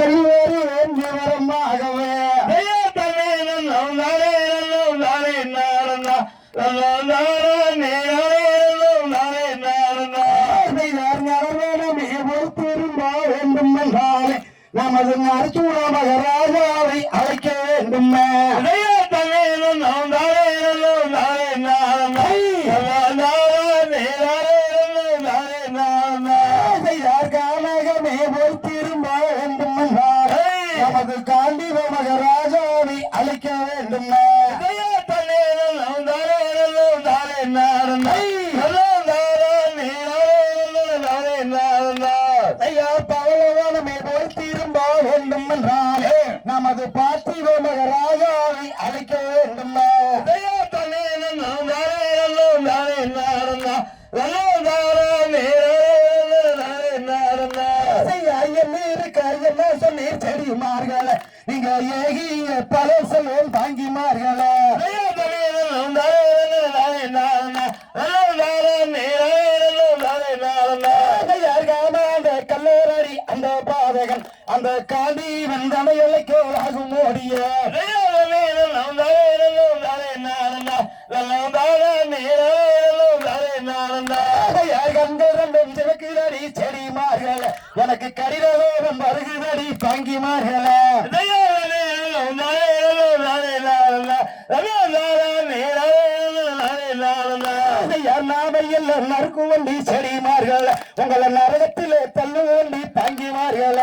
செல்வேறு என்று வரமாகவே நமது நரசூர மகராஜாவை அழைக்க வேண்டும் காலகமே போல் திரும்ப வேண்டும் நமது காண்டிவ மகராஜாவை அழைக்க வேண்டும் நமது பார்த்திவ மகராஜாவை அழைக்க வேண்டும் சொன்னீர் செடிமார்கள நீங்க ஏகிய பல செல்வம் தாங்கிமார்கள கல்லூரி அந்த பாதகன் அந்த காந்தி வெந்தனைகளை கோலாகும் ஓடிய கண்களும் செடி செடிமார்கள். எனக்கு கடிதம் வருகிறடி தாங்கிமார்கள நாமையில் நறுக்கு வண்டி செடிமார்கள் உங்களை நரகத்திலே தள்ளு வண்டி தாங்கிமார்கள